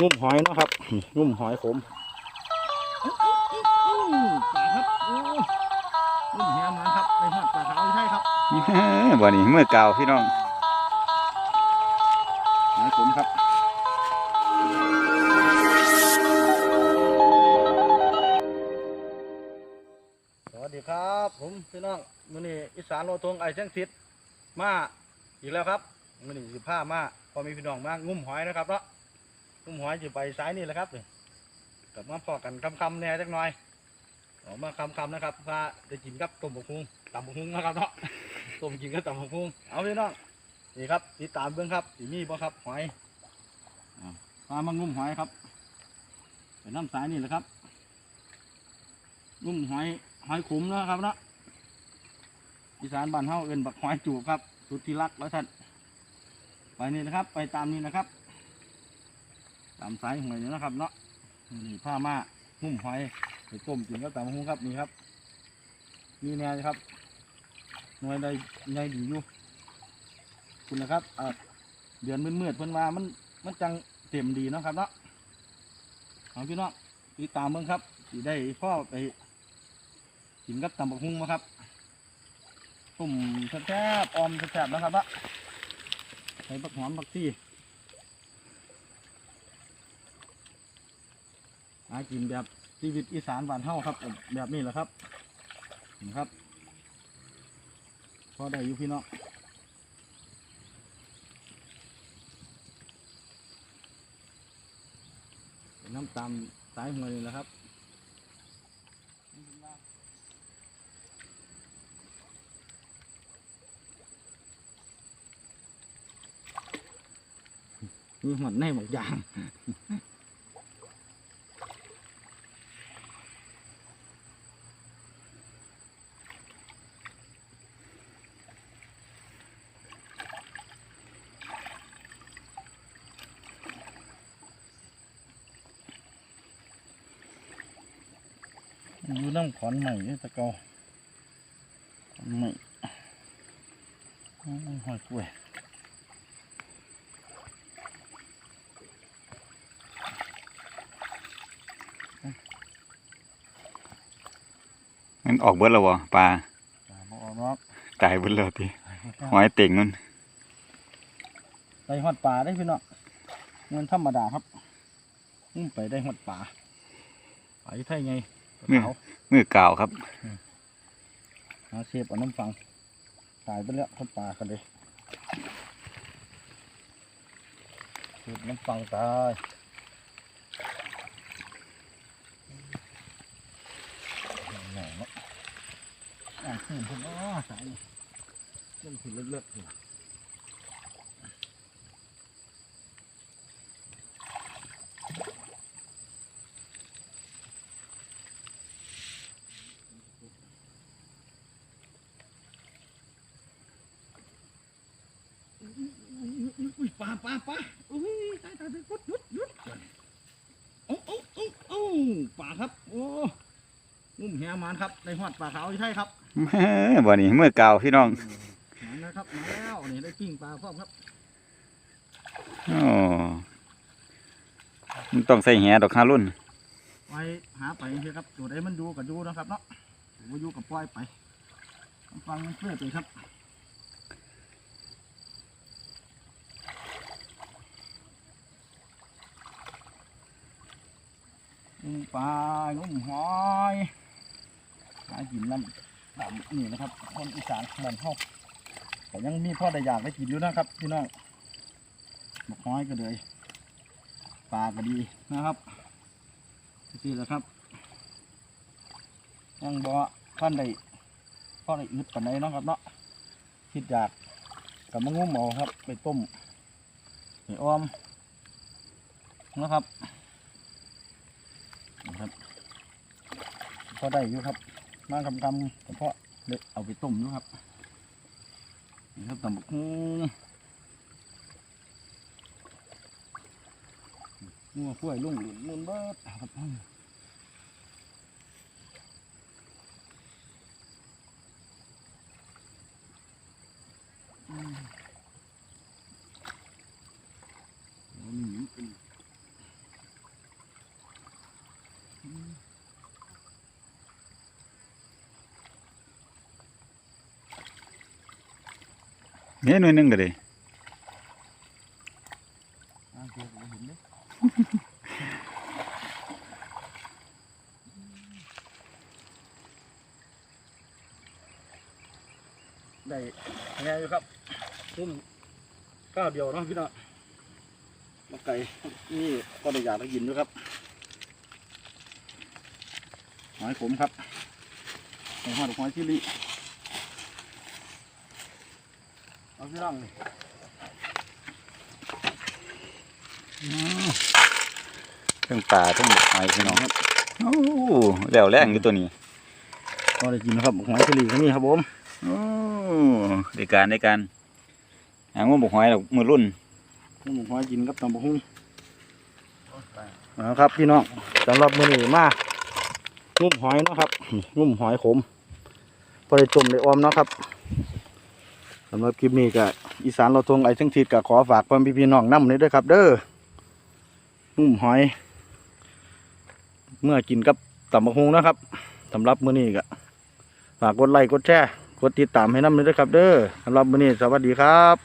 งุ่มหอยเนาะครับงุ่มหอยขมปลาครับโอ้งุ่มแหมันครับในหอดปลาขาวใช่ครับบ่นี่มือเก่าพี่น้องหอยขมครับสวัสดีครับผมพี่น้องมื้อนี้อีสานโลทงไอ้เชียงทิศมาอีกแล้วครับมื้อนี้สิพามาพอมีพี่น้องมางุ่มหอยนะครับเนาะ งุ่มหอยจะไปซ้ายนี่แหละครับนี่กลับมาพอกันคำๆแหน่จักหน่อยออกมาคำๆนะครับพาได้กินกับต้มบกฮุงตำบกฮุงนะครับเนาะต้มกินกับตำบกฮุงเอาพี่น้องนี่ครับติดตามเบื้องครับสีมีบ่ครับหอยอ่าพามางุ่มหอยครับไปน้ำสายนี่แหละครับงุ่มหอยหอยขมนะครับเนาะอีสานบ้านเฮาเอิ้นบักหอยจูบครับสุดที่รักแล้วท่านไปนี่นะครับ ไปตามนี้นะครับ ตามสายหอยนี่นะครับ เนาะนี่ผ้ามางุ่มหอยไปต้มกินกับตำบกฮุงครับนี่ครับนี่แน่ครับหน่วยใดใหญ่ดีอยู่คุณนะครับเดือนมืดๆเพิ่นว่ามันมันจังเต็มดีเนาะครับเนาะเอาพี่น้องติดตามเบิ่งครับสิได้พ่อไปกินกับตำบักหุ่งมาครับตุ่มแซ่บๆออมแซ่บๆนะครับเนาะใส่บักหอมบักซี่ หากินแบบชีวิตอีสานบ้านเฮาครับ แบบนี้แหละครับนี่ครับ พอได้อยู่พี่น้องน้ำตามสายหัวนี่แหละครับมีหอดในหมกยาง อยู่น้ำขอนใหม่นี่ตะเกาขอนใหม่อื้อหอยกล้วยมันออกเบิดแล้วบ่ปลาปลาบ่ออกเนาะตายเบิดแล้วติหอยเต่งนั่นได้หอดปลาได้พี่น้องเงินธรรมดาครับอืมไปได้หอดปลาไปไทยไง ปลาขาวมือเก่าครับหาเชฟเอาน้ำฟังตายไปแล้วหอดปลากันเลยเชฟน้ำฟังตายแหน่เนาะอ่าขึ้นพุ่นอ้อสายนี่เรื่องขึ้นเลิกๆอยู่อุ้ยปลาปลาปลาอุ้ยตายตายตายหยุดหยุดหยุดโอ้โอ้โอ้โอ้ปลาครับ โอ้งุ่มแหมานครับในหอดปลาขาวใช่ครับบ่นี่มือเก่าพี่น้องมาแล้วครับมาแล้วนี่ได้ปิ้งปลาพร้อมครับโอ้มันต้องใส่แหดอกคารุ่นไปหาไปเถอะครับตัวใดมันดูก็ดูนะครับเนาะว่าอยู่กับปล่อยไปฟังมันเพื่อไปครับ งุ่มปลางุ่มหอยหากินน้ำดำนี่นะครับ คนอีสานบ้านเฮาแต่ยังมีพ่อได้อยากได้กินอยู่นะครับพี่น้องหมกหอยก็เลยปลาก็ดีนะครับนี่แหละครับ ยังบ่ท่านได้พ่อได้อึดปานใดเนาะครับเนาะคิดอยากกับมะงุ่มเอาครับ ไปต้มไปอ้อมนะครับ ครับพอได้อยู่ครับ มาคำกำกระเพาะเด็กเอาไปต้มด้วยครับนี่ครับตำบักหุ่งงัวข้วยลุ่งหลุนมุนเบิดครับ เนี่ยหน่วนึงก็ได้ได้แง่ยครับซุ่มก้าวเดียวเนาะพี่น้องมไก่นี่ก็ได้อยากได้ยินด้วยครับ หอยขมครับหอยหอดหอยชิลิเอาพี่น้องนี่ทั้งปลาทั้งหมกหอยพี่น้องครับโอ้แล้วแรงอยู่ตัวนี้ก็ได้กินนะครับหอยชิลิที่นี่ครับผมโอ้ได้การได้การหางว่าบกหอยดอกมือรุ่นนี่หมูหอยกินกับตำบักหุ่งนะครับพี่น้องสำหรับมื้อนี้มา งุ่มหอยเนาะครับนุ่มหอยขมพอได้ต้มได้ออมเนาะครับสำหรับคลิปนี้ก็อีสานเราทงไอ้ทั้งทิศก็ขอฝากความพี่พี่น้องน้ำนี้ด้วยครับ เด้องุ่มหอย เมื่อกินกับตำบักหุ่งนะครับสำหรับมื้อนี้ก็ฝากกดไลค์กดแชร์กดติดตามให้น้ำนี้ด้วยครับ เด้อสำหรับมื้อนี้สวัสดีครับ